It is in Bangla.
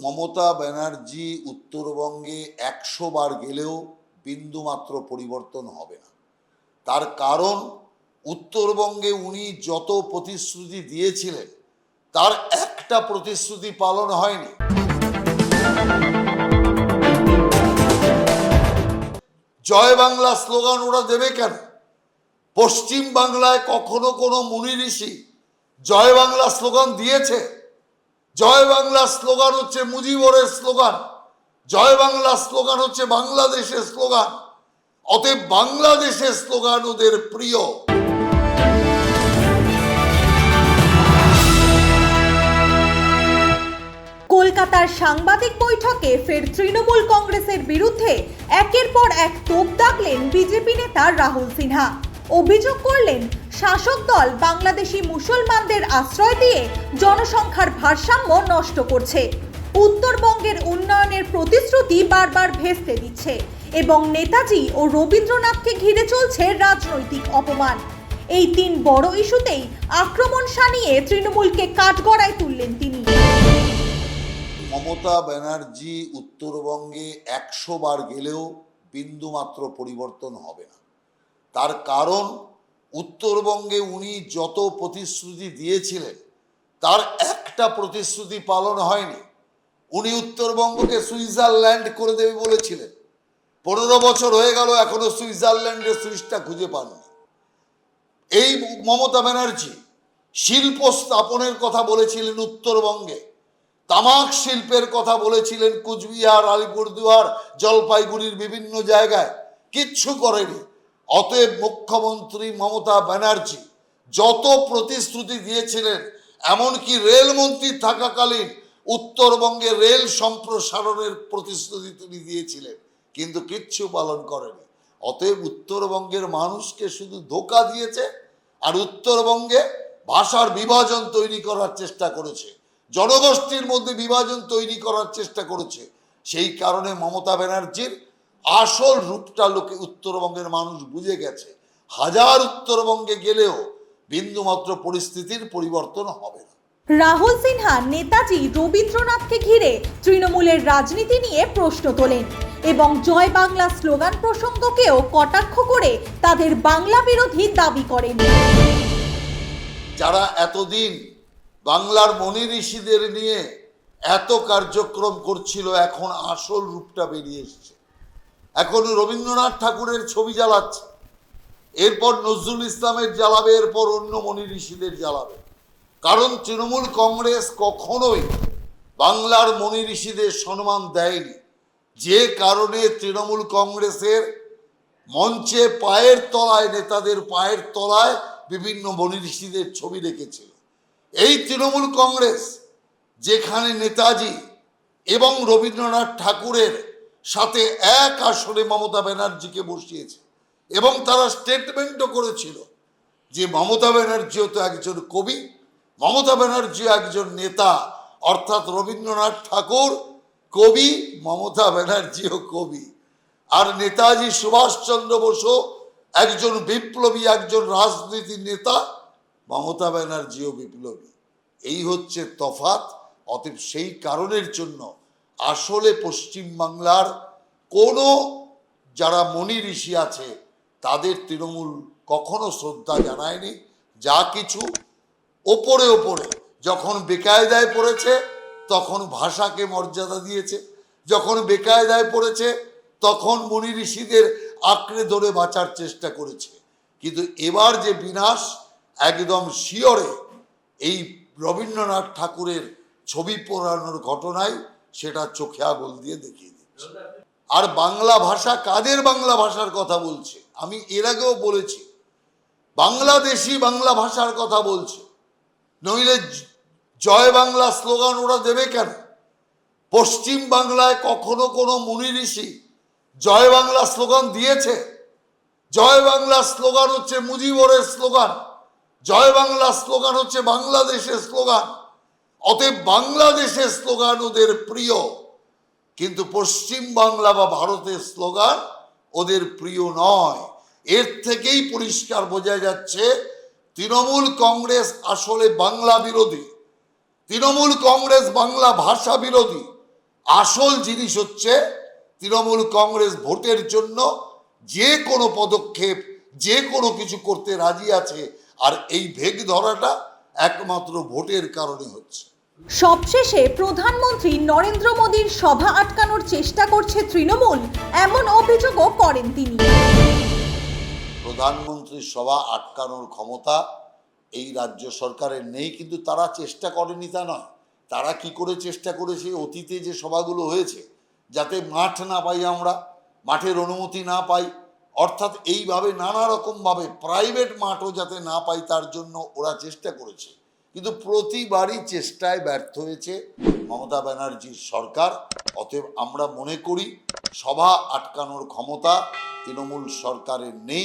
মমতা ব্যানার্জি উত্তরবঙ্গে একশো বার গেলেও বিন্দুমাত্র পরিবর্তন হবে না। তার কারণ, উত্তরবঙ্গে উনি যত প্রতিশ্রুতি দিয়েছিলেন, তার একটা প্রতিশ্রুতি পালন হয়নি। জয় বাংলা স্লোগান ওরা দেবে কেন? পশ্চিম বাংলায় কখনো কোনো মুনি ঋষি জয় বাংলা স্লোগান দিয়েছে? জয় বাংলা স্লোগান হচ্ছে মুজিবরের স্লোগান। জয় বাংলা স্লোগান হচ্ছে বাংলাদেশের স্লোগান। অতএব বাংলাদেশের স্লোগান ওদের প্রিয়। কলকাতার সাংবাদিক বৈঠকে ফের তৃণমূল কংগ্রেসের বিরুদ্ধে একের পর এক তোপ দাগলেন বিজেপি নেতা রাহুল সিনহা। অভিযোগ করলেন শাসক দল বাংলাদেশি মুসলমানদের আশ্রয় দিয়ে জনসংখ্যার ভারসাম্য নষ্ট করছে। উত্তরবঙ্গের উন্নয়নের প্রতিশ্রুতি বারবার ভেস্তে দিচ্ছে এবং নেতাজি ও রবীন্দ্রনাথকে ঘিরে চলছে রাজনৈতিক অপমান। এই তিন বড় ইস্যুতেই আক্রমণ সানিয়ে তৃণমূলকে কাঠগড়ায় তুললেন তিনি। মমতা ব্যানার্জি উত্তরবঙ্গে একশো বার গেলেও বিন্দুমাত্র পরিবর্তন হবে না। তার কারণ উত্তরবঙ্গে উনি যত প্রতিশ্রুতি দিয়েছিলেন, তার একটা প্রতিশ্রুতি পালন হয়নি। উনি উত্তরবঙ্গকে সুইজারল্যান্ড করে দেবে বলেছিলেন। পনেরো বছর হয়ে গেল, এখনও সুইজারল্যান্ডের সুইচটা খুঁজে পাননি। এই মমতা ব্যানার্জি শিল্প স্থাপনের কথা বলেছিলেন উত্তরবঙ্গে, তামাক শিল্পের কথা বলেছিলেন কুচবিহার, আলিপুরদুয়ার, জলপাইগুড়ির বিভিন্ন জায়গায়। কিচ্ছু করেনি। অতএব মুখ্যমন্ত্রী মমতা ব্যানার্জি যত প্রতিশ্রুতি দিয়েছিলেন, এমনকি রেলমন্ত্রী থাকাকালীন উত্তরবঙ্গে রেল সম্প্রসারণের প্রতিশ্রুতি তিনি দিয়েছিলেন, কিন্তু কিচ্ছু পালন করেনি। অতএব উত্তরবঙ্গের মানুষকে শুধু ধোকা দিয়েছে আর উত্তরবঙ্গে ভাষার বিভাজন তৈরি করার চেষ্টা করেছে, জনগোষ্ঠীর মধ্যে বিভাজন তৈরি করার চেষ্টা করেছে। সেই কারণে মমতা ব্যানার্জির আসল রূপটা লোকে উত্তরবঙ্গের মানুষ বুঝে গেছে। হাজার উত্তরবঙ্গে গেলেও বিন্দুমাত্র পরিস্থিতির পরিবর্তন হবে না। রাহুল সিনহা নেতাজি রবীন্দ্রনাথকে ঘিরে তৃণমূলের রাজনীতি নিয়ে প্রশ্ন তোলেন এবং জয় বাংলা স্লোগান প্রসঙ্গকেও কটাক্ষ করে তাদের বাংলা বিরোধী দাবি করেন। যারা এতদিন বাংলার মনি ঋষিদের নিয়ে এত কার্যক্রম করছিল এখন আসল রূপটা বেরিয়ে এসছে। এখন রবীন্দ্রনাথ ঠাকুরের ছবি জ্বালাচ্ছে। এরপর নজরুল ইসলামের জ্বালাবে, এরপর অন্য মনি ঋষিদের জ্বালাবে। কারণ তৃণমূল কংগ্রেস কখনোই বাংলার মনি ঋষিদের সম্মান দেয়নি। যে কারণে তৃণমূল কংগ্রেসের মঞ্চে পায়ের তলায়, নেতাদের পায়ের তলায় বিভিন্ন মনি ঋষিদের ছবি রেখেছিল এই তৃণমূল কংগ্রেস, যেখানে নেতাজি এবং রবীন্দ্রনাথ ঠাকুরের সাথে এক আসনে মমতা ব্যানার্জিকে বসিয়েছে এবং তারা স্টেটমেন্টও করেছিল যে মমতা ব্যানার্জিও তো একজন কবি, মমতা ব্যানার্জি একজন নেতা, অর্থাৎ রবীন্দ্রনাথ ঠাকুর কবি, মমতা ব্যানার্জিও কবি। আর নেতাজি সুভাষচন্দ্র বসু একজন বিপ্লবী, একজন রাজনীতি নেতা, মমতা ব্যানার্জিও বিপ্লবী। এই হচ্ছে তফাত অতএব সেই কারণের জন্য আসলে পশ্চিমবাংলার কোনো, যারা মনি ঋষি আছে, তাদের তৃণমূল কখনো শ্রদ্ধা জানায়নি। যা কিছু ওপরে ওপরে, যখন বেকায়দায় পড়েছে, তখন ভাষাকে মর্যাদা দিয়েছে। যখন বেকায়দায় পড়েছে, তখন মুনি ঋষিদের আঁকড়ে ধরে বাঁচার চেষ্টা করেছে। কিন্তু এবার যে বিনাশ, একদম শিয়রে এই রবীন্দ্রনাথ ঠাকুরের ছবি পোড়ানোর ঘটনায় সেটা চোখে আগুল দিয়ে দেখিয়ে দিচ্ছে। আর বাংলা ভাষা কাদের বাংলা ভাষার কথা বলছে? আমি এর আগেও বলেছি, বাংলাদেশি বাংলা ভাষার কথা বলছে। নইলে জয় বাংলা স্লোগান ওরা দেবে কেন? পশ্চিম বাংলায় কখনো কোনো মুনি ঋষি জয় বাংলা স্লোগান দিয়েছে? জয় বাংলা স্লোগান হচ্ছে মুজিবরের স্লোগান, জয় বাংলা স্লোগান হচ্ছে বাংলাদেশের স্লোগান। অতএব বাংলাদেশের স্লোগান ওদের প্রিয়, কিন্তু পশ্চিম বাংলা বা ভারতের স্লোগান ওদের প্রিয় নয়। এর থেকেই পরিষ্কার বোঝা যাচ্ছে, তৃণমূল কংগ্রেস আসলে বাংলা বিরোধী, তৃণমূল কংগ্রেস বাংলা ভাষা বিরোধী। আসল জিনিস হচ্ছে, তৃণমূল কংগ্রেস ভোটের জন্য যে কোনো পদক্ষেপ, যে কোনো কিছু করতে রাজি আছে, আর এই ভেগ ধরাটা একমাত্র ভোটের কারণে হচ্ছে। সবশেষে প্রধানমন্ত্রী নরেন্দ্র মোদীর সভা আটকানোর চেষ্টা করছে তৃণমূল, এমন অভিযোগও করেন তিনি। প্রধানমন্ত্রীর সভা আটকানোর ক্ষমতা এই রাজ্য সরকারের নেই, কিন্তু তারা চেষ্টা করেনি তা নয়। তারা কি করে চেষ্টা করেছে, অতীতে যে সভাগুলো হয়েছে, যাতে মাঠ না পাই আমরা, মাঠের অনুমতি না পাই, অর্থাৎ এইভাবে নানা রকমভাবে প্রাইভেট মাঠও যাতে না পাই, তার জন্য ওরা চেষ্টা করেছে। কিন্তু প্রতিবারই চেষ্টায় ব্যর্থ হয়েছে মমতা ব্যানার্জির সরকার। অতএব আমরা মনে করি সভা আটকানোর ক্ষমতা তৃণমূল সরকারের নেই।